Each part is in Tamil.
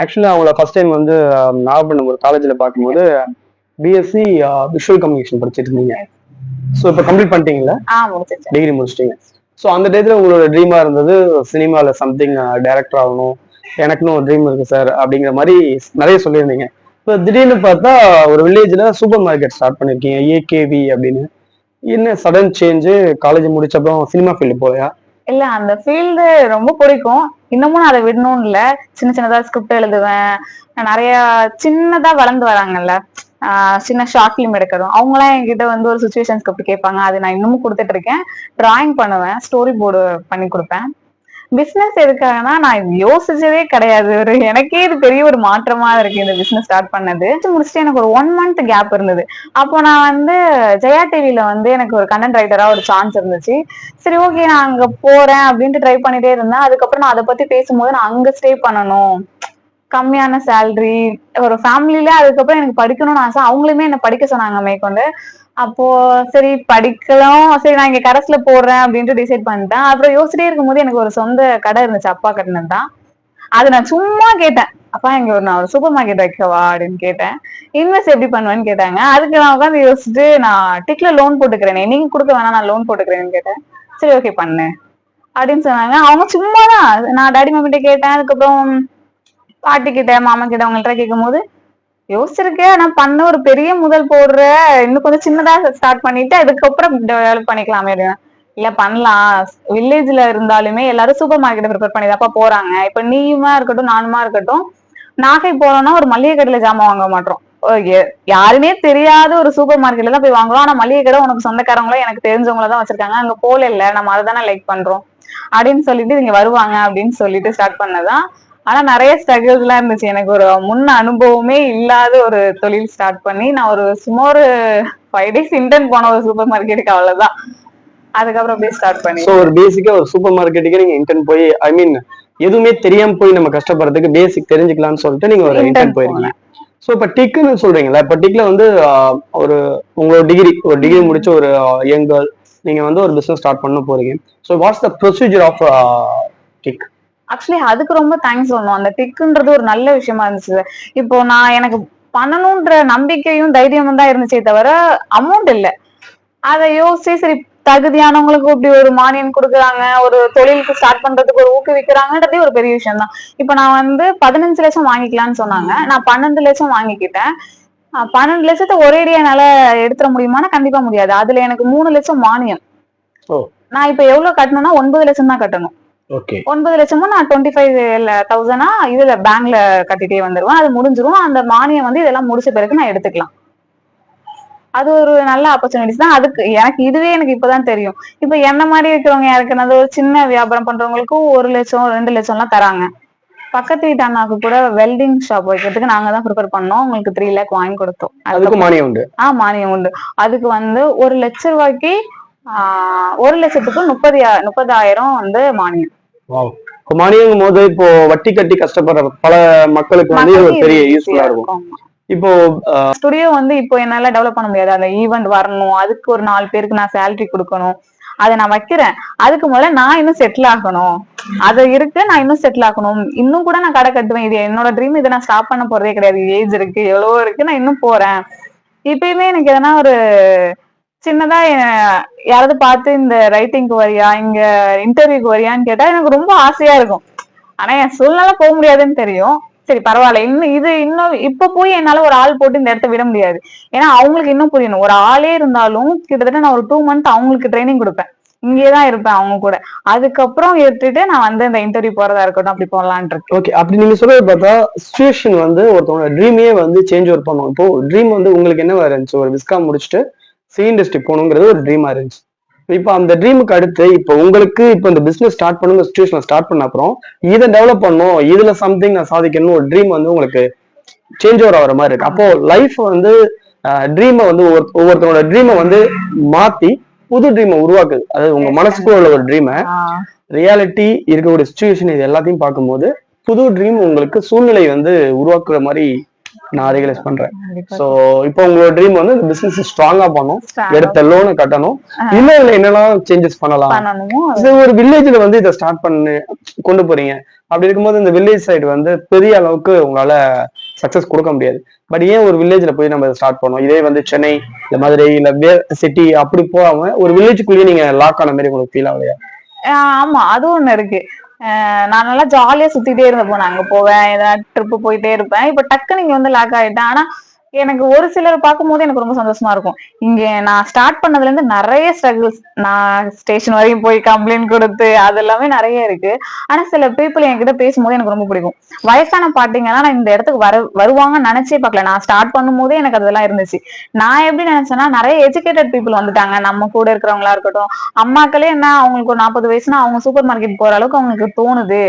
ஆக்சுவலி அவங்கள ஃபர்ஸ்ட் டைம் வந்து அஹ், நாகப்பட்டினம் ஒரு காலேஜில் பார்க்கும்போது பிஎஸ்சி விஷுவல் கம்யூனிகேஷன் படிச்சிட்டு இருந்தீங்க. ஸோ இப்போ கம்ப்ளீட் பண்ணிட்டீங்களா டிகிரி முடிச்சிட்டீங்க. ஸோ அந்த டயத்தில் உங்களோட ட்ரீமா இருந்தது சினிமாவில் சம்திங் டைரக்டர் ஆகணும். எனக்குன்னு ஒரு ட்ரீம் இருக்கு சார் அப்படிங்கிற மாதிரி நிறைய சொல்லியிருந்தீங்க. இப்போ திடீர்னு பார்த்தா ஒரு வில்லேஜில் சூப்பர் மார்க்கெட் ஸ்டார்ட் பண்ணியிருக்கீங்க ஏகேவி அப்படின்னு. என்ன சடன் சேஞ்சு காலேஜ் முடிச்சப்பறம் சினிமா ஃபீல்டு போலையா? இல்ல அந்த ஃபீல்டு ரொம்ப பிடிக்கும். இன்னமும் நான் அதை விடணும்னு இல்ல. சின்ன சின்னதா ஸ்கிரிப்ட் எழுதுவேன். நிறைய சின்னதா வளர்ந்து வராங்கல்ல. ஆஹ் சின்ன ஷார்ட் ஃபிலிம் எடுக்கிறோம். அவங்களாம் என்கிட்ட வந்து ஒரு சுச்சுவேஷன் ஸ்கிரிப்ட் கேட்பாங்க. அது நான் இன்னமும் கொடுத்துட்டு இருக்கேன். டிராயிங் பண்ணுவேன். ஸ்டோரி போர்டு பண்ணி கொடுப்பேன். பிசினஸ் எதுக்காகனா நான் யோசிச்சதே கிடையாது. ஒரு எனக்கே இது பெரிய ஒரு மாற்றமா இருக்கு இந்த பிசினஸ் ஸ்டார்ட் பண்ணது. முடிச்சுட்டு எனக்கு ஒரு ஒன் மந்த் கேப் இருந்தது. அப்போ நான் வந்து ஜெயா டிவியில வந்து எனக்கு ஒரு கண்டென்ட் ரைட்டரா ஒரு சான்ஸ் இருந்துச்சு. சரி ஓகே நான் அங்க போறேன் அப்படின்ட்டு ட்ரை பண்ணிட்டே இருந்தேன். அதுக்கப்புறம் நான் அதை பத்தி பேசும்போது நான் அங்க ஸ்டே பண்ணணும். கம்மியான சேலரி ஒரு ஃபேமிலியில அதுக்கப்புறம் எனக்கு படிக்கணும்னு ஆசை. அவங்களுமே என்ன படிக்க சொன்னாங்க மேற்கொண்டு அப்போ சரி படிக்கலாம். சரி நான் இங்க கரஸ்ல போடுறேன் அப்படின்ட்டு டிசைட் பண்ணிட்டேன். அப்புறம் யோசிச்சிட்டே இருக்கும்போது எனக்கு ஒரு சொந்த கடை இருந்துச்சு. அப்பா கட்டினது தான். அது நான் சும்மா கேட்டேன். அப்பா இங்க ஒரு நான் ஒரு சூப்பர் மார்க்கெட் வைக்கவா? அப்படின்னு கேட்டேன். இன்வெஸ்ட் எப்படி பண்ணுவேன்னு? கேட்டாங்க. அதுக்கு நான் உட்காந்து யோசிச்சுட்டு நான் டிக்ல லோன் போட்டுக்கிறேன். நீங்க கொடுக்க வேணாம் நான் லோன் போட்டுக்கிறேன்னு கேட்டேன். சரி ஓகே பண்ணு. அப்படின்னு சொன்னாங்க. அவங்க சும்மா தான் நான் டாடி மம்மிட்ட கேட்டேன். அதுக்கப்புறம் பாட்டி கிட்ட மாமா கிட்ட அவங்கள்ட்ட கேட்கும்போது யோசிச்சிருக்கேன். ஆனா பண்ண ஒரு பெரிய முதல் போடுற இன்னும் கொஞ்சம் சின்னதா ஸ்டார்ட் பண்ணிட்டு அதுக்கப்புறம் டெவலப் பண்ணிக்கலாமே இல்ல பண்ணலாம். வில்லேஜ்ல இருந்தாலுமே எல்லாரும் சூப்பர் மார்க்கெட் ப்ரிப்பேர் பண்ணிதாப்பா போறாங்க. இப்ப நீயுமா இருக்கட்டும் நானுமா இருக்கட்டும் நாகை போறோம்னா ஒரு மளிகை கடையில ஜாமான் வாங்க மாட்டோம். யாருமே தெரியாத ஒரு சூப்பர் மார்க்கெட்ல தான் போய் வாங்குறோம். ஆனா மளிகை கடை உனக்கு சொந்தக்காரங்களும் எனக்கு தெரிஞ்சவங்கள தான் வச்சிருக்காங்க. அங்க போல இல்ல. நம்ம அதை தானே லைக் பண்றோம். அப்படின்னு சொல்லிட்டு இங்க வருவாங்க அப்படின்னு சொல்லிட்டு ஸ்டார்ட் பண்ணதான் ஆனா நிறைய ஸ்ட்ரகிள்ஸ் எல்லாம் இருந்துச்சு. எனக்கு ஒரு முன் அனுபவமே இல்லாத ஒரு தொழில் ஸ்டார்ட் பண்ணி நான் ஒரு சும்மா ஒரு ஃபைவ் டேஸ் இன்டர்ன் போன ஒரு சூப்பர் மார்க்கெட்டுக்கு அவ்வளவுதான். அதுக்கப்புறம் அப்படியே ஸ்டார்ட் பண்ணி ஸோ ஒரு பேசிக்கா ஒரு சூப்பர் மார்க்கெட்டுக்கு நீங்க இன்டர்ன் போய் ஐ மீன் எதுவுமே தெரியாம போய் நம்ம கஷ்டப்படுறதுக்கு பேசிக் தெரிஞ்சுக்கலாம்னு சொல்லிட்டு நீங்க ஒரு இன்டர்ன் போயிருக்கீங்க. ஸோ இப்போ டிக்குன்னு சொல்றீங்களா இப்போ டிக்ல வந்து ஒரு உங்களோட டிகிரி ஒரு டிகிரி முடிச்ச ஒரு யங் கேர்ள் நீங்க வந்து ஒரு பிசினஸ் ஸ்டார்ட் பண்ண போறீங்க. So what's the procedure of DIC actually அதுக்கு ரொம்ப தேங்க்ஸ் சொல்லணும். அந்த டிக்குன்றது ஒரு நல்ல விஷயமா இருந்துச்சு. இப்போ நான் எனக்கு பண்ணணும்ன்ற நம்பிக்கையும் தைரியமும் தான் இருந்துச்சே தவிர அமௌண்ட் இல்ல. அதை யோசிச்சு சரி தகுதியானவங்களுக்கு இப்படி ஒரு மானியம் கொடுக்குறாங்க ஒரு தொழிலுக்கு ஸ்டார்ட் பண்றதுக்கு ஒரு ஊக்குவிக்கிறாங்கன்றதே ஒரு பெரிய விஷயம் தான். இப்ப நான் வந்து பதினஞ்சு லட்சம் வாங்கிக்கலாம்னு சொன்னாங்க. நான் பன்னெண்டு லட்சம் வாங்கிக்கிட்டேன். பன்னெண்டு லட்சத்தை ஒரேடியா என்னால எடுத்துட முடியுமானா கண்டிப்பா முடியாது. அதுல எனக்கு மூணு லட்சம் மானியம். நான் இப்ப எவ்வளவு கட்டணும்னா ஒன்பது லட்சம் தான் கட்டணும். ஒன்பது லட்சமும் நான் டுவெண்ட்டி ஃபைவ் தௌசண்டா இதுல பேங்க்ல கட்டிட்டே வந்துருவேன். அது முடிஞ்சிரும். அந்த மானியம் வந்து இதெல்லாம் முடிச்ச பிறகு நான் எடுத்துக்கலாம். அது ஒரு நல்ல ஆப்பர்ச்சுனிட்டிஸ் தான். அதுக்கு எனக்கு இதுவே எனக்கு இப்பதான் தெரியும். இப்ப என்ன மாதிரி இருக்கிறவங்க யாருக்குனாவது ஒரு சின்ன வியாபாரம் பண்றவங்களுக்கு ஒரு லட்சம் ரெண்டு லட்சம் எல்லாம் தராங்க. பக்கத்து வீட்டு அண்ணாக்கு கூட வெல்டிங் ஷாப் வைக்கிறதுக்கு நாங்க தான் ப்ரிப்பேர் பண்ணோம். உங்களுக்கு த்ரீ லேக் வாங்கி கொடுத்தோம். அதுக்கும் மானியம் உண்டு. ஆ மானியம் உண்டு. அதுக்கு வந்து ஒரு லட்ச ரூபாய்க்கு ஆஹ், ஒரு லட்சத்துக்கு முப்பது முப்பதாயிரம் வந்து மானியம். மானியங்கும் போது இப்போ வட்டி கட்டி கஷ்டப்படுற பல மக்களுக்கு வந்து இது ஒரு பெரிய யூஸ்ஃபுல்லா இருக்கும். இப்போ ஸ்டுடியோ வந்து இப்போ என்னால டெவலப் பண்ண முடியாது. அந்த ஈவெண்ட் வரணும் அதுக்கு ஒரு நாலு பேருக்கு நான் சேலரி கொடுக்கணும். அதை நான் வைக்கிறேன். அதுக்கு முதல்ல நான் இன்னும் செட்டில் ஆகணும். அது இருக்கு நான் இன்னும் செட்டில் ஆகணும். இன்னும் கூட நான் கடை கட்டுவேன். இது என்னோட ட்ரீம் இதை நான் ஸ்டாப் பண்ண போறதே கிடையாது. ஏஜ் இருக்கு எவ்வளவோ இருக்கு. நான் இன்னும் போறேன். இப்பயுமே எனக்கு எதனா ஒரு சின்னதா யாராவது பார்த்து இந்த ரைட்டிங்க்கு வரியா இங்க இன்டர்வியூக்கு வரியான்னு கேட்டா எனக்கு ரொம்ப ஆசையா இருக்கும். ஆனா என் சூழ்நிலை போக முடியாதுன்னு தெரியும். சரி பரவாயில்ல. இன்னும் இது இன்னும் இப்ப போய் என்னால ஒரு ஆள் போட்டு இந்த இடத்த விட முடியாது. ஏன்னா அவங்களுக்கு இன்னும் புரியணும். ஒரு ஆளே இருந்தாலும் கிட்டத்தட்ட நான் ஒரு டூ மந்த் அவங்களுக்கு ட்ரைனிங் கொடுப்பேன். இங்கே தான் இருப்பேன் அவங்க கூட. அதுக்கப்புறம் எடுத்துட்டு நான் வந்து இந்த இன்டர்வியூ போறதா இருக்கட்டும் அப்படி போடலான் இருக்கு. ஓகே அப்படி நீங்க சொல்றது பார்த்தா சுச்சுவேஷன் வந்து ஒருத்தவங்க ட்ரீமே வந்து சேஞ்ச் ஒர்க் பண்ணுவோம் இப்போ ட்ரீம் வந்து உங்களுக்கு என்னவா இருந்துச்சு? ஒரு விஸ்கா முடிச்சுட்டு சி இண்டஸ்ட்ரி போகணுங்கிறது ஒரு ட்ரீமா இருந்துச்சு. இப்போ அந்த ட்ரீமுக்கு அடுத்து இப்போ உங்களுக்கு இப்போ இந்த பிசினஸ் ஸ்டார்ட் பண்ணுங்க சுச்சுவேஷன் ஸ்டார்ட் பண்ண அப்புறம் இதை டெவலப் பண்ணும் இதுல சம்திங் நான் சாதிக்கணும் ஒரு ட்ரீம் வந்து உங்களுக்கு சேஞ்ச் ஓவர் ஆகிற மாதிரி இருக்கு. அப்போ லைஃப் வந்து ட்ரீமை வந்து ஒவ்வொரு ஒவ்வொருத்தரோட ட்ரீமை வந்து மாத்தி புது ட்ரீமை உருவாக்குது. அதாவது உங்க மனசுக்குள்ள உள்ள ஒரு ட்ரீமை ரியாலிட்டி இருக்கக்கூடிய சுச்சுவேஷன் இது எல்லாத்தையும் பார்க்கும்போது புது ட்ரீம் உங்களுக்கு சூழ்நிலை வந்து உருவாக்குற மாதிரி நான் ரியலைஸ் பண்றேன். சோ இப்போ உங்களோட ட்ரீம் வந்து இந்த பிசினஸ் ஸ்ட்ராங்கா பண்ணும். எடுத்த லோனை கட்டணும். இன்னும் இதுல என்னெல்லாம் சேஞ்சஸ் பண்ணலாம்? ஒரு வில்லேஜ்ல வந்து இதை ஸ்டார்ட் பண்ணு கொண்டு போறீங்க. அப்படி இருக்கும்போது இந்த வில்லேஜ் சைடு வந்து பெரிய அளவுக்கு உங்களால சக்சஸ் கொடுக்க முடியாது. பட் ஏன் ஒரு வில்லேஜ்ல போய் நம்ம ஸ்டார்ட் பண்ணோம் இதே வந்து சென்னை இல்ல மதுரை இல்ல வே சிட்டி அப்படி போகாம ஒரு வில்லேஜுக்குள்ளேயே நீங்க லாக் ஆன மாதிரி உங்களுக்கு ஃபீல் ஆகலையா? ஆமா அது ஒண்ணு இருக்கு. நான் நல்லா ஜாலியா சுத்திட்டே இருந்தப்போ நான் அங்க போவேன் ஏதாவது ட்ரிப் போயிட்டே இருப்பேன். இப்ப டக்குன்னு இங்க வந்து லாக் ஆயிட்டேன். ஆனா எனக்கு ஒரு சிலர் பார்க்கும்போது எனக்கு ரொம்ப சந்தோஷமா இருக்கும். இங்க நான் ஸ்டார்ட் பண்ணதுல இருந்து நிறைய ஸ்ட்ரகிள்ஸ் நான் ஸ்டேஷன் வரையும் போய் கம்ப்ளைண்ட் கொடுத்து அது எல்லாமே நிறைய இருக்கு. ஆனா சில பீப்புள் என்கிட்ட பேசும்போது எனக்கு ரொம்ப பிடிக்கும். வயசான பாட்டிங்கன்னா நான் இந்த இடத்துக்கு வர வருவாங்கன்னு நினைச்சே பார்க்கல. நான் ஸ்டார்ட் பண்ணும்போதே எனக்கு அதெல்லாம் இருந்துச்சு. நான் எப்படி நினைச்சேன்னா நிறைய எஜுகேட்டட் பீப்புள் வந்துட்டாங்க. நம்ம கூட இருக்கிறவங்களா இருக்கட்டும். அம்மாக்களே என்ன அவங்களுக்கு ஒரு நாற்பது வயசுனா அவங்க சூப்பர் மார்க்கெட் போற அளவுக்கு அவங்களுக்கு தோணுது.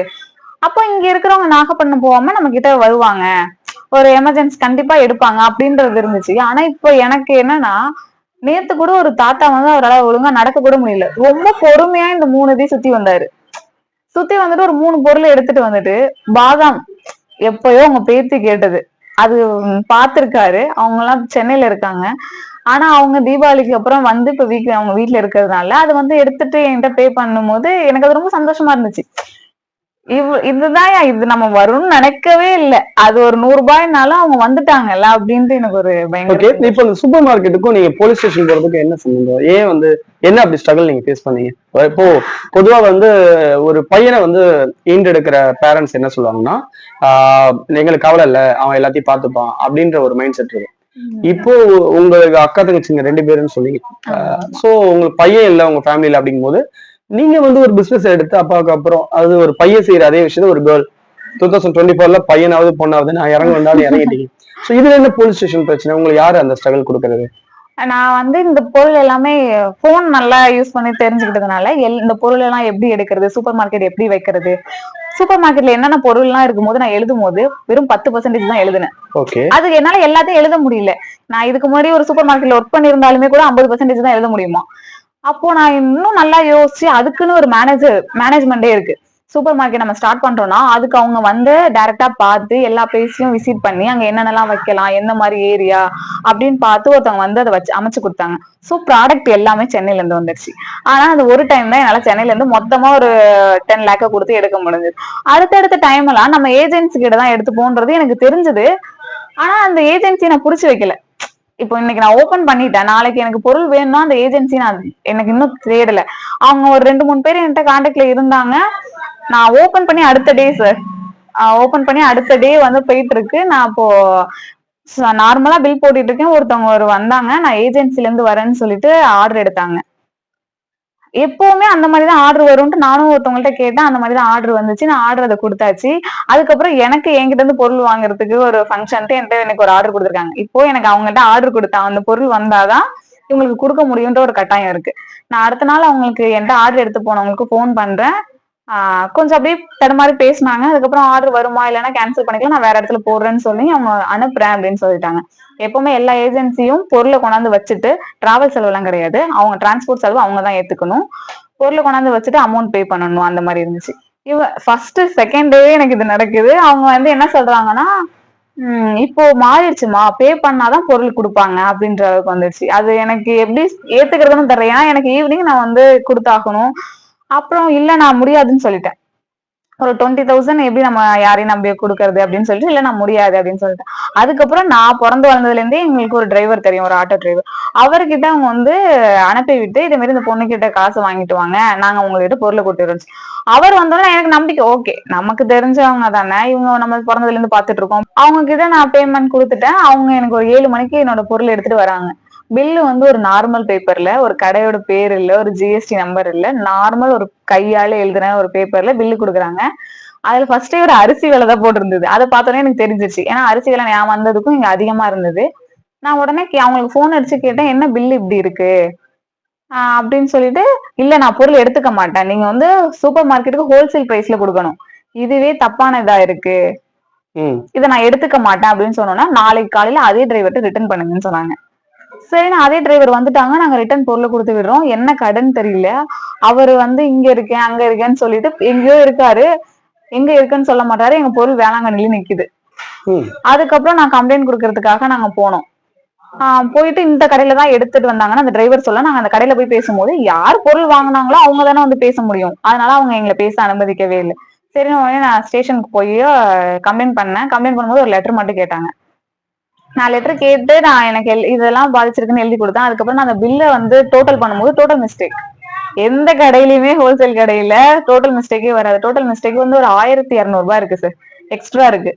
அப்போ இங்க இருக்கிறவங்க நாகப்பட்டினம் போகாம நம்ம கிட்ட வருவாங்க. ஒரு எமர்ஜென்சி கண்டிப்பா எடுப்பாங்க அப்படின்றது இருந்துச்சு. ஆனா இப்போ எனக்கு என்னன்னா நேத்து கூட ஒரு தாத்தா வந்து அவரால் ஒழுங்கா நடக்க கூட முடியல. ரொம்ப பொறுமையா இந்த மூணு இதையும் சுத்தி வந்தாரு. சுத்தி வந்துட்டு ஒரு மூணு பொருளை எடுத்துட்டு வந்துட்டு பாதாம் எப்பயோ உங்க பேத்தி கேட்டது. அது பார்த்திருக்காரு அவங்க எல்லாம் சென்னையில இருக்காங்க. ஆனா அவங்க தீபாவளிக்கு அப்புறம் வந்து இப்ப வீக் அவங்க வீட்டுல இருக்கிறதுனால அது வந்து எடுத்துட்டு என்கிட்ட பே பண்ணும் போது எனக்கு அது ரொம்ப சந்தோஷமா இருந்துச்சு. இவ் இதுதான் இது நம்ம வரும்னு நினைக்கவே இல்லை. அது ஒரு நூறு ரூபாய்னாலும் அவங்க வந்துட்டாங்கல்ல அப்படின்ட்டு எனக்கு ஒரு பயங்கர இப்போ இந்த சூப்பர் மார்க்கெட்டுக்கும் நீங்க போலீஸ் ஸ்டேஷன் போறதுக்கு என்ன சம்பந்தம்? ஏன் வந்து என்ன அப்படி ஸ்ட்ரகிள் நீங்க ஃபேஸ் பண்ணீங்க? இப்போ பொதுவா வந்து ஒரு பையனை வந்து ஈண்டெடுக்கிற பேரண்ட்ஸ் என்ன சொல்லுவாங்கன்னா ஆஹ் எங்களுக்கு கவலை இல்ல அவன் எல்லாத்தையும் பார்த்துப்பான் அப்படின்ற ஒரு மைண்ட் செட் இருக்கு இப்போ உங்களுக்கு அக்கா தங்கச்சிங்க ரெண்டு பேருன்னு சொல்லி சோ உங்களுக்கு பையன் இல்ல உங்க ஃபேமிலியில அப்படிங்கும்போது நீங்க வந்து ஒரு பிசினஸ் எடுத்து அப்பாவுக்கு அப்புறம் அது ஒரு பையன் செய்யற அதே விஷயத்த ஒரு கேர்ள் டூ தௌசண்ட் டுவெண்ட்டி ஃபோர்ல பையனாவது பொண்ணாவது நான் இறங்க வந்தாலும் இறங்கிட்டீங்க. சோ இதுல என்ன போலீஸ் ஸ்டேஷன் பிரச்சனை? உங்களுக்கு யாரு அந்த ஸ்ட்ரகிள் கொடுக்கறது? நான் வந்து இந்த பொருள் எல்லாமே போன் நல்லா யூஸ் பண்ணி தெரிஞ்சுக்கிட்டதுனால எல் இந்த பொருள் எல்லாம் எப்படி எடுக்கிறது? சூப்பர் மார்க்கெட் எப்படி வைக்கிறது? சூப்பர் மார்க்கெட்ல என்னென்ன பொருள்லாம் இருக்கும்போது நான் எழுதும் போது வெறும் பத்து பர்சன்டேஜ் தான் எழுதினேன். ஓகே அது என்னால எல்லாத்தையும் எழுத முடியல. நான் இதுக்கு முன்னாடி ஒரு சூப்பர் மார்க்கெட்ல ஒர்க் பண்ணியிருந்தாலுமே கூட ஐம்பது பர்சன்டேஜ் தான் எழுத முடியுமா? அப்போ நான் இன்னும் நல்லா யோசிச்சு அதுக்குன்னு ஒரு மேனேஜர் மேனேஜ்மெண்டே இருக்கு. சூப்பர் மார்க்கெட் நம்ம ஸ்டார்ட் பண்றோம்னா அதுக்கு அவங்க வந்து டைரக்டா பார்த்து எல்லா பிளேஸையும் விசிட் பண்ணி அங்க என்னென்னலாம் வைக்கலாம் எந்த மாதிரி ஏரியா அப்படின்னு பார்த்து ஒருத்தவங்க வந்து அதை வச்சு அமைச்சு கொடுத்தாங்க. ஸோ ப்ராடக்ட் எல்லாமே சென்னையில இருந்து வந்துருச்சு. ஆனா அது ஒரு டைம் தான் என்னால சென்னையில இருந்து மொத்தமா ஒரு டென் லேக்க கொடுத்து எடுக்க முடிஞ்சது. அடுத்தடுத்த டைம் எல்லாம் நம்ம ஏஜென்சி கிட்ட தான் எடுத்துப்போன்றது எனக்கு தெரிஞ்சது. ஆனா அந்த ஏஜென்சி நான் புடிச்சு வைக்கல. இப்போ இன்னைக்கு நான் ஓபன் பண்ணிட்டேன். நாளைக்கு எனக்கு பொருள் வேணும்னா அந்த ஏஜென்சி நான் எனக்கு இன்னும் தேடல. அவங்க ஒரு ரெண்டு மூணு பேர் என்கிட்ட கான்டாக்ட்ல இருந்தாங்க. நான் ஓபன் பண்ணி அடுத்த டே சார் ஓபன் பண்ணி அடுத்த டே வந்து போயிட்டு இருக்கு நான் இப்போ நார்மலா பில் போட்டுட்டு இருக்கேன். ஒருத்தவங்க ஒரு வந்தாங்க. நான் ஏஜென்சில இருந்து வரேன்னு சொல்லிட்டு ஆர்டர் எடுத்தாங்க. எப்பவுமே அந்த மாதிரி தான் ஆர்டர் வரும்ட்டு நானும் ஒருத்தவங்கள்ட்ட கேட்டேன் அந்த மாதிரி தான் ஆர்டர் வந்துச்சு. நான் ஆர்டர் அதை கொடுத்தாச்சு. அதுக்கப்புறம் எனக்கு என்கிட்ட இருந்து பொருள் வாங்குறதுக்கு ஒரு ஃபங்க்ஷன்ட்டு என்கிட்ட எனக்கு ஒரு ஆர்டர் கொடுத்துருக்காங்க. இப்போ எனக்கு அவங்ககிட்ட ஆர்டர் கொடுத்தா அந்த பொருள் வந்தாதான் இவங்களுக்கு கொடுக்க முடியுன்ற ஒரு கட்டாயம் இருக்கு. நான் அடுத்த நாள் அவங்களுக்கு என்கிட்ட ஆர்டர் எடுத்து போனவங்களுக்கு ஃபோன் பண்றேன். கொஞ்சம் அப்படியே தடுமாறி பேசினாங்க. அதுக்கப்புறம் ஆர்டர் வருமா இல்லைன்னா கேன்சல் பண்ணிக்கலாம். நான் வேற இடத்துல போடுறேன்னு சொல்லி அவங்க அனுப்புறேன் அப்படின்னு சொல்லிட்டாங்க. எப்பவுமே எல்லா ஏஜென்சியும் பொருளை கொண்டாந்து வச்சுட்டு டிராவல் செலவுலாம் கிடையாது. அவங்க டிரான்ஸ்போர்ட் செலவு அவங்க தான் ஏத்துக்கணும். பொருளை கொண்டாந்து வச்சுட்டு அமௌண்ட் பே பண்ணணும். அந்த மாதிரி இருந்துச்சு. இவ ஃபர்ஸ்ட் செகண்ட் டேவே எனக்கு இது நடக்குது. அவங்க வந்து என்ன சொல்றாங்கன்னா உம் இப்போ மாறிடுச்சுமா? பே பண்ணாதான் பொருள் கொடுப்பாங்க. அப்படின்ற அளவுக்கு வந்துருச்சு அது எனக்கு எப்படி ஏத்துக்கிறதுன்னு தெரியல. ஏன்னா எனக்கு ஈவினிங் நான் வந்து கொடுத்தாகணும். அப்புறம் இல்ல நான் முடியாதுன்னு சொல்லிட்டேன். ஒரு டுவெண்ட்டி தௌசண்ட் எப்படி நம்ம யாரையும் நம்பி கொடுக்கறது அப்படின்னு சொல்லிட்டு இல்ல நான் முடியாது அப்படின்னு சொல்லிட்டேன். அதுக்கப்புறம் நான் பிறந்து வளர்ந்ததுல இருந்தே எங்களுக்கு ஒரு டிரைவர் தெரியும் ஒரு ஆட்டோ டிரைவர் அவர்கிட்ட அவங்க வந்து அனுப்பி விட்டு இதே மாதிரி இந்த பொண்ணு கிட்ட காசு வாங்கிட்டு வாங்க நாங்க உங்ககிட்ட பொருளை கொடுத்துருந்துச்சு அவர் வந்தோடனே எனக்கு நம்பிக்கை ஓகே நமக்கு தெரிஞ்சவங்க தானே இவங்க நம்ம பிறந்ததுல இருந்து பாத்துட்டு இருக்கோம். அவங்க கிட்ட நான் பேமெண்ட் கொடுத்துட்டேன். அவங்க எனக்கு ஒரு ஏழு மணிக்கு என்னோட பொருள் எடுத்துட்டு வராங்க. பில்லு வந்து ஒரு நார்மல் பேப்பர்ல ஒரு கடையோட பேர் இல்ல ஒரு ஜிஎஸ்டி நம்பர் இல்ல நார்மல் ஒரு கையால எழுதுன ஒரு பேப்பர்ல பில்லு கொடுக்குறாங்க. அதுல ஃபர்ஸ்டே ஒரு அரிசி விலை தான் போட்டிருந்தது. அதை பார்த்தோன்னே எனக்கு தெரிஞ்சிருச்சு. ஏன்னா அரிசி விலை நான் வந்ததுக்கும் இங்க அதிகமா இருந்தது. நான் உடனே அவங்களுக்கு ஃபோன் அடிச்சு கேட்டேன் என்ன பில்லு இப்படி இருக்கு? அப்படின்னு சொல்லிட்டு இல்ல நான் பொருள் எடுத்துக்க மாட்டேன். நீங்க வந்து சூப்பர் மார்க்கெட்டுக்கு ஹோல்சேல் பிரைஸ்ல கொடுக்கணும். இதுவே தப்பான இதா இருக்கு. இதை நான் எடுத்துக்க மாட்டேன். அப்படின்னு சொன்னோன்னா நாளைக்கு காலையில அதே டிரைவர்கிட்ட ரிட்டர்ன் பண்ணுங்கன்னு சொன்னாங்க. சரி நான் அதே டிரைவர் வந்துட்டாங்க நாங்க ரிட்டர்ன் பொருளை கொடுத்து விடுறோம். என்ன கடன் தெரியல. அவர் வந்து இங்க இருக்கேன் அங்க இருக்கேன்னு சொல்லிட்டு எங்கேயோ இருக்காரு. எங்க இருக்குன்னு சொல்ல மாட்டாரு. எங்க பொருள் வேளாங்கண்ணில நிக்குது. அதுக்கப்புறம் நான் கம்ப்ளைண்ட் கொடுக்கறதுக்காக நாங்க போனோம். ஆஹ் போயிட்டு இந்த கடையில தான் எடுத்துட்டு வந்தாங்கன்னா அந்த டிரைவர் சொல்ல நாங்க அந்த கடையில போய் பேசும்போது யார் பொருள் வாங்குனாங்களோ அவங்க தானே வந்து பேச முடியும். அதனால அவங்க எங்களை பேச அனுமதிக்கவே இல்லை. சரி உடனே நான் ஸ்டேஷனுக்கு போய் கம்ப்ளைண்ட் பண்ணேன். கம்ப்ளைண்ட் பண்ணும்போது ஒரு லெட்டர் மட்டும் கேட்டாங்க. நான் லெட்டர் கேட்டு நான் எனக்கு இதெல்லாம் பாதிச்சிருக்குன்னு எழுதி கொடுத்தேன். அதுக்கப்புறம் நான் அந்த பில்லை வந்து டோட்டல் பண்ணும்போது டோட்டல் மிஸ்டேக் எந்த கடையிலயுமே ஹோல்சேல் கடையில டோட்டல் மிஸ்டேக்கே வராது. டோட்டல் மிஸ்டேக் வந்து ஒரு ஆயிரத்தி இரநூறுபா இருக்கு சார் எக்ஸ்ட்ரா இருக்கு.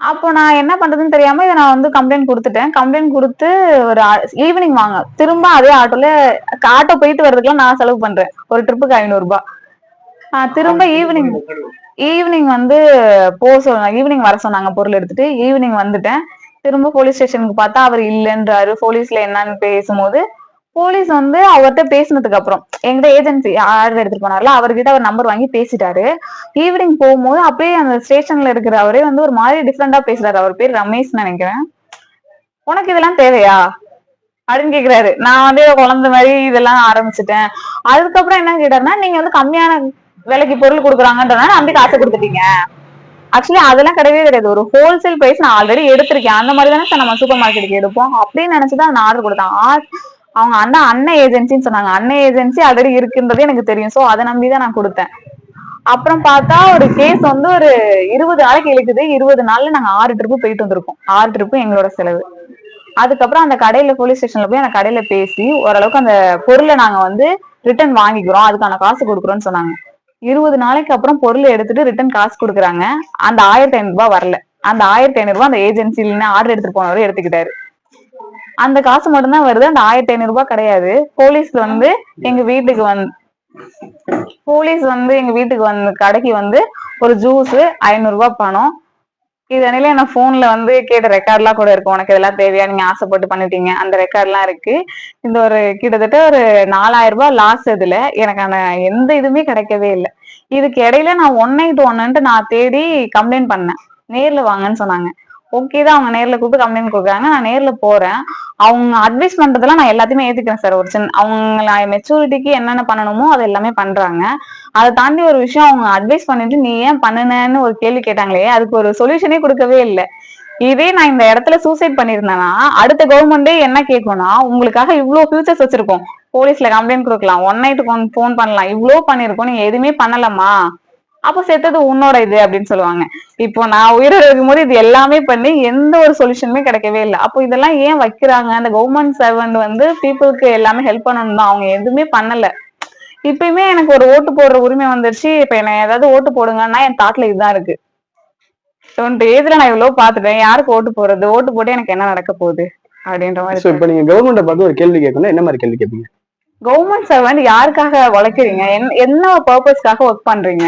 அப்போ நான் என்ன பண்றதுன்னு தெரியாம இதை நான் வந்து கம்ப்ளைண்ட் கொடுத்துட்டேன். கம்ப்ளைண்ட் கொடுத்து ஒரு ஈவினிங் வாங்க. திரும்ப அதே ஆட்டோல ஆட்டோ போயிட்டு வர்றதுக்குலாம் நான் செலவு பண்றேன். ஒரு ட்ரிப்புக்கு ஐநூறு ரூபாய் ஆஹ் திரும்ப ஈவினிங் ஈவினிங் வந்து போ சொன்னாங்க ஈவினிங் வர சொன்னாங்க பொருள் எடுத்துட்டு. ஈவினிங் வந்துட்டேன். திரும்ப போலீஸ் ஸ்டேஷனுக்கு பார்த்தா அவர் இல்லைன்றாரு. போலீஸ்ல என்னன்னு பேசும்போது போலீஸ் வந்து அவர்கிட்ட பேசினதுக்கு அப்புறம் எங்கிட்ட ஏஜென்சி ஆர்டர் எடுத்துட்டு போனார்ல அவர்கிட்ட அவர் நம்பர் வாங்கி பேசிட்டாரு. ஈவினிங் போகும்போது அப்படியே அந்த ஸ்டேஷன்ல இருக்கிற அவரே வந்து ஒரு மாதிரி டிஃப்ரெண்டா பேசுறாரு. அவர் பேர் ரமேஷ் நினைக்கிறேன். உனக்கு இதெல்லாம் தேவையா? அப்படின்னு கேக்குறாரு. நான் வந்து குழந்தை மாதிரி இதெல்லாம் ஆரம்பிச்சிட்டேன். அதுக்கப்புறம் என்ன கேட்டாருன்னா நீங்க வந்து கம்மியான விலைக்கு பொருள் கொடுக்குறாங்கன்றதுனால நம்பி காசு கொடுத்துட்டீங்க. ஆக்சுவலி அதெல்லாம் கிடையவே கிடையாது. ஒரு ஹோல்சேல் பிரைஸ் நான் ஆல்ரெடி எடுத்திருக்கேன். அந்த மாதிரி தானே சார் நம்ம சூப்பர் மார்க்கெட்டுக்கு எடுப்போம். அப்படின்னு நினைச்சுதான் நான் ஆர்டர் கொடுத்தேன். அவங்க அண்ணா அண்ணன் ஏஜென்சின்னு சொன்னாங்க. அண்ணன் ஏஜென்சி ஆல்ரெடி இருக்குன்றது எனக்கு தெரியும். சோ அதை நம்பி தான் நான் கொடுத்தேன். அப்புறம் பார்த்தா ஒரு கேஸ் வந்து ஒரு இருபது நாளைக்கு இழுக்குது. இருபது நாள்ல நாங்க ஆறு ட்ரிப்பு போயிட்டு வந்திருக்கோம். ஆறு ட்ரிப்பு எங்களோட செலவு. அதுக்கப்புறம் அந்த கடையில போலீஸ் ஸ்டேஷன்ல போய் அந்த கடையில பேசி ஓரளவுக்கு அந்த பொருளை நாங்க வந்து ரிட்டர்ன் வாங்கிக்கிறோம். அதுக்கான காசு கொடுக்குறோம்னு சொன்னாங்க. இருபது நாளைக்கு அப்புறம் பொருளை எடுத்துட்டு ரிட்டர்ன் காசு கொடுக்குறாங்க. அந்த ஆயிரத்தி ஐநூறு ரூபாய் வரல. அந்த ஆயிரத்தி ஐநூறு ரூபாய் அந்த ஏஜென்சில ஆர்டர் எடுத்துட்டு போனவரை எடுத்துக்கிட்டாரு. அந்த காசு மட்டும்தான் வருது. அந்த ஆயிரத்தி ஐநூறு ரூபாய் கிடையாது. போலீஸ் வந்து எங்க வீட்டுக்கு வந்து போலீஸ் வந்து எங்க வீட்டுக்கு வந்து கடைக்கு வந்து ஒரு ஜூஸ் ஐநூறு ரூபாய் பணம். இதனால நான் போன்ல வந்து கேட்ட ரெக்கார்ட்லாம் கூட இருக்கும் உனக்கு இதெல்லாம் தேவையா? நீங்க ஆசைப்பட்டு பண்ணிட்டீங்க. அந்த ரெக்கார்ட்லாம் இருக்கு. இந்த ஒரு கிட்டத்தட்ட ஒரு நாலாயிரம் ரூபாய் லாஸ் இதுல எனக்கான எந்த இதுவுமே கிடைக்கவே இல்லை. இதுக்கு இடையில நான் ஒன் நைட் ஒன்னுட்டு நான் தேடி கம்ப்ளைண்ட் பண்ணேன். நேர்ல வாங்கன்னு சொன்னாங்க. ஓகே தான் அவங்க நேர்ல கூப்பிட்டு கம்ப்ளைண்ட் கொடுக்குறாங்க. நான் நேர்ல போறேன். அவங்க அட்வைஸ் பண்றதெல்லாம் நான் எல்லாத்தையுமே ஏத்துக்கிறேன் சார் ஒரு சின்ன அவங்க மெச்சூரிட்டிக்கு என்னென்ன பண்ணணுமோ அது எல்லாமே பண்றாங்க. அதை தாண்டி ஒரு விஷயம் அவங்க அட்வைஸ் பண்ணிட்டு நீ ஏன் பண்ணுனேன்னு ஒரு கேள்வி கேட்டாங்களே அதுக்கு ஒரு சொல்யூஷனே கொடுக்கவே இல்லை. இதே நான் இந்த இடத்துல சூசைட் பண்ணிருந்தேன்னா அடுத்த கவர்மெண்டே என்ன கேட்கும்னா உங்களுக்காக இவ்வளவு ஃபியூச்சர்ஸ் வச்சிருக்கோம். போலீஸ்ல கம்ப்ளைண்ட் கொடுக்கலாம். ஒன் நைட்டுக்கு ஃபோன் பண்ணலாம். இவ்வளவு பண்ணிருக்கோம் நீங்க எதுவுமே பண்ணலமா அப்ப செத்தது உன்னோட இது அப்படின்னு சொல்லுவாங்க. இப்போ நான் உயிரோட இருக்கும்போது இது எல்லாமே பண்ணி எந்த ஒரு சொல்யூஷனுமே கிடைக்கவே இல்லை. அப்போ இதெல்லாம் ஏன் வைக்கிறாங்க? அந்த கவர்மெண்ட் சர்வெண்ட் வந்து பீப்புளுக்கு எல்லாமே ஹெல்ப் பண்ணணும் தான். அவங்க எதுவுமே பண்ணல. இப்பயுமே எனக்கு ஒரு ஓட்டு போடுற உரிமை வந்துருச்சு. இப்ப என்ன ஏதாவது ஓட்டு போடுங்கன்னா என் தாட்ல இதுதான் இருக்கு. டுவெண்ட்டி ஏஜ்ல நான் இவ்வளவு பாத்துட்டேன் யாருக்கு ஓட்டு போடுறது? ஓட்டு போட்டு எனக்கு என்ன நடக்க போகுது? அப்படின்ற மாதிரி இப்ப நீங்க கவர்மெண்ட்டை பார்த்து ஒரு கேள்வி கேட்கணும் என்ன மாதிரி கேள்வி கேட்பீங்க? கவர்மெண்ட் சர்வெண்ட் யாருக்காக உழைக்கிறீங்க? என்ன பர்பஸ்க்காக ஒர்க் பண்றீங்க?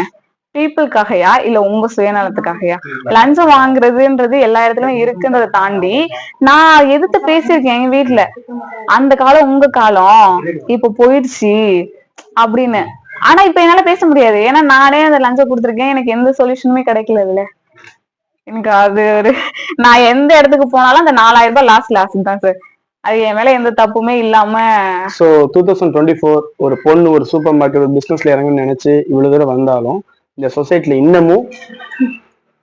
பீப்புளுக்காகயா? இல்ல உங்க சுயநலத்துக்காகயா? லஞ்சம் வாங்குறதுன்றது எல்லா இடத்துலயும் இருக்குன்றதை தாண்டி நான் எதிர்த்து பேசியிருக்கேன் எங்க வீட்ல. அந்த காலம் உங்க காலம். இப்ப போயிடுச்சு அப்படின்னு. ஆனா இப்ப என்னால பேச முடியாது. ஏன்னா நானே அந்த லஞ்சம் கொடுத்துருக்கேன். எனக்கு எந்த சொல்யூஷனுமே கிடைக்கல இதுல எனக்கு அது ஒரு நான் எந்த இடத்துக்கு போனாலும் அந்த நாலாயிரம் ரூபாய் லாஸ் லாஸ் தான் சார் அது என் மேல எந்த தப்புமே இல்லாம so two thousand twenty four ஒரு பொண்ணு ஒரு சூப்பர் மார்க்கெட் பிசினஸ்ல இறங்குன்னு நினைச்சு இவ்வளவு தூரம் வந்தாலும் இந்த சொசைட்டில இன்னமும்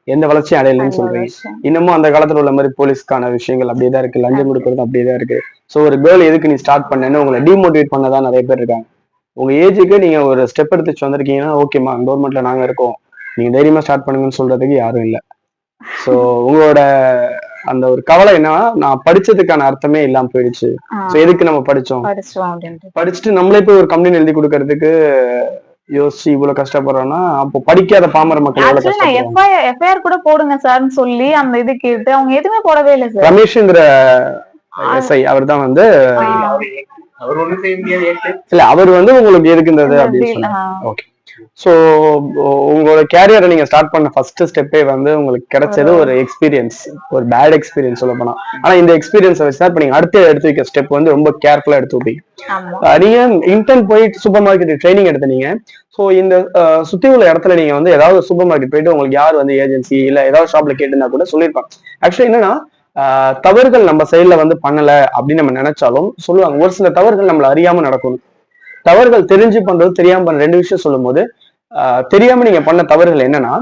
எந்த வளர்ச்சியும் அடையலைன்னு சொல்றீங்க. இன்னமும் அந்த காலத்துல உள்ள மாதிரி போலீஸ்க்கான விஷயங்கள் அப்படியே தான் இருக்கு. லஞ்சம் கொடுக்கறது அப்படியே தான் இருக்கு. ஸோ ஒரு கேர்ள் எதுக்கு நீ ஸ்டார்ட் பண்ணேன்னு உங்களை டிமோட்டிவேட் பண்ணதான் நிறைய பேர் இருக்காங்க. உங்க ஏஜுக்கு நீங்க ஒரு ஸ்டெப் எடுத்து வந்திருக்கீங்கன்னா ஓகேமா கவர்மெண்ட்ல நாங்க இருக்கோம். நீங்க தைரியமா ஸ்டார்ட் பண்ணுங்கன்னு சொல்றதுக்கு யாரும் இல்லை. ஸோ உங்களோட அந்த ஒரு கவலை என்னன்னா நான் படிச்சதுக்கான அர்த்தமே இல்லாம போயிடுச்சு. எதுக்கு நம்ம படிச்சோம்? படிச்சுட்டு நம்மளே போய் ஒரு கம்பெனி எழுதி கொடுக்கறதுக்கு யோசிச்சு இவ்வளவு கஷ்டப்படுறோம்னா அப்போ படிக்காத பாமர மக்கள் எஃப்ஐஆர் எஃப்ஐஆர் கூட போடுங்க சார்னு சொல்லி அந்த இது கேட்டு அவங்க எதுவுமே போடவே இல்லை சார் ரமேஷ்ங்கிற எஸ்ஐ அவர் தான் வந்து அவர் இல்ல அவர் வந்து உங்களுக்கு எதுக்குன்றது அப்படின்னு ஓகே ஸோ உங்களோட கேரியரை நீங்க ஸ்டார்ட் பண்ண ஃபர்ஸ்ட் ஸ்டெப்பே வந்து உங்களுக்கு கிடைச்சது ஒரு எக்ஸ்பீரியன்ஸ் ஒரு பேட் எக்ஸ்பீரியன்ஸ் சொல்ல போனா. ஆனா இந்த எக்ஸ்பீரியன்ஸை வச்சு தான் இப்ப நீங்க அடுத்து எடுத்து வைக்க ஸ்டெப் வந்து ரொம்ப கேர்ஃபுல்லா எடுத்து வைப்பீங்க. ஆமா. அஹ் நீங்க இன்டர்ன் போயிட்டு சூப்பர் மார்க்கெட் ட்ரைனிங் எடுத்தீங்க ஸோ இந்த சுத்தி உள்ள இடத்துல நீங்க வந்து ஏதாவது சூப்பர் மார்க்கெட் போயிட்டு உங்களுக்கு யார் வந்து ஏஜென்சி இல்ல ஏதாவது ஷாப்ல கேட்டுனா கூட சொல்லியிருப்பாங்க. ஆக்சுவலி என்னன்னா தவறுகள் நம்ம சைட்ல வந்து பண்ணல அப்படின்னு நம்ம நினைச்சாலும் சொல்லுவாங்க. ஒரு சில தவறுகள் நம்மள அறியாம நடக்கும் தவறுகள் தெரிஞ்சு பண்றது தெரியாம பண்ற ரெண்டு விஷயம் சொல்லும்போது தெரியாம நீங்க பண்ண தவறுகள் என்னன்னா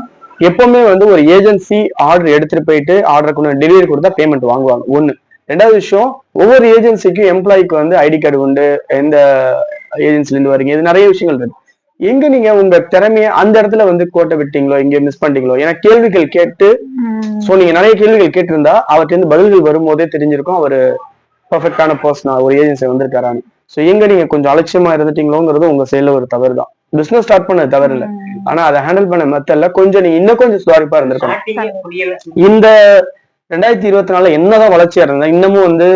எப்பவுமே வந்து ஒரு ஏஜென்சி ஆர்டர் எடுத்துட்டு போயிட்டு ஆர்டர் கொண்டு டெலிவரி கொடுத்தா பேமெண்ட் வாங்குவாங்க. ஒண்ணு. ரெண்டாவது விஷயம் ஒவ்வொரு ஏஜென்சிக்கும் எம்ப்ளாய்க்கு வந்து ஐடி கார்டு உண்டு எந்த ஏஜென்சில இருந்து வரீங்க இது நிறைய விஷயங்கள் இருக்கு. எங்க நீங்க உங்க திறமைய அந்த இடத்துல வந்து கோட்டை விட்டீங்களோ இங்க மிஸ் பண்ணிட்டீங்களோ ஏன்னா கேள்விகள் கேட்டு சோ நீங்க நிறைய கேள்விகள் கேட்டிருந்தா அவர்கிட்ட இருந்து பதில்கள் வரும்போதே தெரிஞ்சிருக்கும் அவர் பர்ஃபெக்டான பர்சனா ஒரு ஏஜென்சி வந்திருக்காரான்னு. சோ எங்க நீங்க கொஞ்சம் அலட்சியமா இருந்துட்டீங்களோங்கிறது உங்க சைடுல ஒரு தவறு தான் பிசினஸ் ஸ்டார்ட் பண்ணது தவறு இல்ல ஆனா அதை ஹேண்டில் பண்ண மெத்தட்ல கொஞ்சம் நீங்க இன்னும் கொஞ்சம் சுதாரிப்பா இருந்திருக்கணும். இந்த ரெண்டாயிரத்தி இருபத்தி நாலுல என்னதான் வளர்ச்சியா இருந்தா இன்னமும் வந்து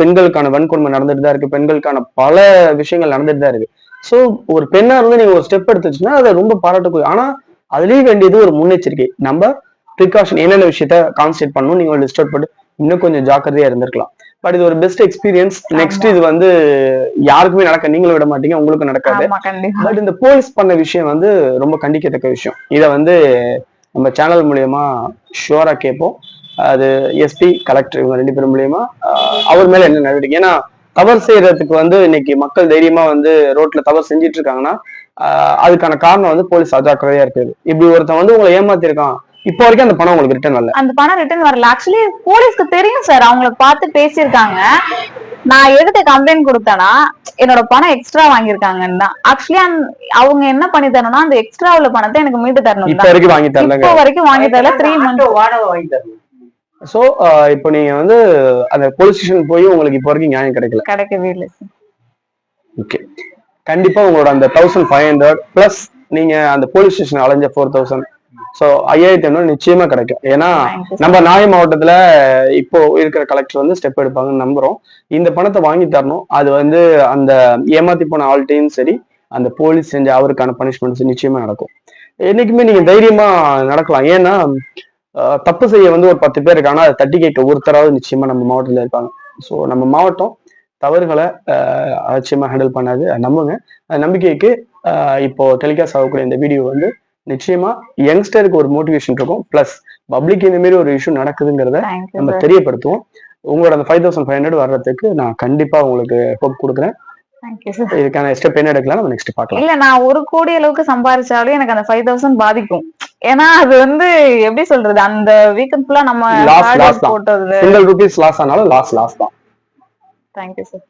பெண்களுக்கான வன்கொடுமை நடந்துட்டு தான் இருக்கு. பெண்களுக்கான பல விஷயங்கள் நடந்துட்டு தான் இருக்கு. சோ ஒரு பெண்ணா இருந்து நீங்க ஒரு ஸ்டெப் எடுத்துச்சுன்னா அதை ரொம்ப பாராட்டக்கூடிய ஆனா அதுலயும் வேண்டியது ஒரு முன்னெச்சரிக்கை. நம்ம ப்ரிகாஷன் என்னென்ன விஷயத்த கான்சென்ட்ரேட் பண்ணணும் நீங்க லிஸ்ட் அவுட் பண்ணி இன்னும் கொஞ்சம் ஜாக்கிரதையா இருந்திருக்கலாம். பட் இது ஒரு பெஸ்ட் எக்ஸ்பீரியன்ஸ் நெக்ஸ்ட் இது வந்து யாருக்குமே நடக்க நீங்களும் விட மாட்டீங்க உங்களுக்கும் நடக்காது. பட் இந்த போலீஸ் பண்ண விஷயம் வந்து ரொம்ப கண்டிக்கத்தக்க விஷயம். இதை வந்து நம்ம சேனல் மூலியமா ஷுவரா கேட்போம் அது எஸ்பி கலெக்டர் இவங்க ரெண்டு பேரும் மூலியமா அவர் மேல என்ன நடவடிக்கை? ஏன்னா தவறு செய்யறதுக்கு வந்து இன்னைக்கு மக்கள் தைரியமா வந்து ரோட்ல தவறு செஞ்சிட்டு இருக்காங்கன்னா அதுக்கான காரணம் வந்து போலீஸ் அஜாக்கிரதையா இருக்குது இப்படி ஒருத்தன் வந்து உங்களை ஏமாத்திருக்கான் இப்போ வரைக்கும் அந்த பணம் உங்களுக்கு ரிட்டர்ன் வரல. அந்த பணம் ரிட்டர்ன் வரல. ஆக்சுவலி போலீஸ்க்கு தெரியும் சார் அவங்கள பார்த்து பேசியிருக்காங்க. நான் எதுக்கு கம்ப்ளைண்ட் கொடுத்தேன்னா என்னோட பணம் எக்ஸ்ட்ரா வாங்கியிருக்காங்கன்னு தான். ஆக்சுவலி அவங்க என்ன பண்ணி தரணும்னா அந்த எக்ஸ்ட்ரா உள்ள பணத்தை எனக்கு மீட்டு தரணும் இப்போ வரைக்கும் வாங்கி தரலங்க. இப்போ வரைக்கும் வாங்கி தரல. த்ரீ ஆட்டோ வாடகை வாங்கி தரணும். சோ இப்போ நீங்க வந்து அந்த போலீஸ் ஸ்டேஷன் போய் உங்களுக்கு இப்போ வரைக்கும் நியாயம் கிடைக்கல. கிடைக்கவே இல்லை. ஓகே கண்டிப்பா உங்களோட அந்த தௌசண்ட் ஃபைவ் ஹண்ட்ரட் பிளஸ் நீங்க அந்த போலீஸ் ஸ்டேஷன் அலைஞ்ச ஃபோர் தௌசண்ட் ஸோ ஐயாயிரத்தி ஐநூறு நிச்சயமா கிடைக்கும். ஏன்னா. நம்ம நாகை மாவட்டத்துல இப்போ இருக்கிற கலெக்டர் வந்து ஸ்டெப் எடுப்பாங்கன்னு நம்புறோம். இந்த பணத்தை வாங்கி தரணும். அது வந்து அந்த ஏமாத்தி போன ஆள்கிட்டையும் சரி அந்த போலீஸ் செஞ்ச அவருக்கான பனிஷ்மெண்ட்ஸ் நிச்சயமா நடக்கும். என்னைக்குமே நீங்க தைரியமா நடக்கலாம். ஏன்னா தப்பு செய்ய வந்து ஒரு பத்து பேர் இருக்காங்க அதை தட்டி கேட்க ஒருத்தராவது நிச்சயமா நம்ம மாவட்டத்துல இருப்பாங்க. ஸோ நம்ம மாவட்டம் தவறுகளை அலட்சியமா ஹேண்டில் பண்ணாது. நம்புங்க. அந்த நம்பிக்கைக்கு இப்போ டெலிகாஸ்ட் ஆகக்கூடிய இந்த வீடியோ வந்து நிச்சயமா யங்ஸ்டருக்கு ஒரு மோட்டிவேஷன் இருக்கும். பிளஸ் பப்ளிக் இந்த மாதிரி ஒரு இஷ்யூ நடக்குதுங்கிறத நம்ம. தெரியப்படுத்துவோம். உங்களோட அந்த ஃபைவ் தௌசண்ட் ஃபைவ் ஹண்ட்ரட் வர்றதுக்கு நான் கண்டிப்பா உங்களுக்கு ஹோப் கொடுக்குறேன். இதுக்கான ஸ்டெப் என்ன எடுக்கலாம்? நம்ம நெக்ஸ்ட் பார்க்கலாம். இல்ல நான் ஒரு கோடி அளவுக்கு சம்பாதிச்சாலும் எனக்கு அந்த ஃபைவ் தௌசண்ட் பாதிக்கும். ஏன்னா அது வந்து எப்படி சொல்றது? அந்த வீக்கெண்ட் ஃபுல்லா நம்ம loss work தான். சிங்கிள் ருபீஸ் லாஸ் ஆனாலும் லாஸ் லாஸ் தான். Thank you sir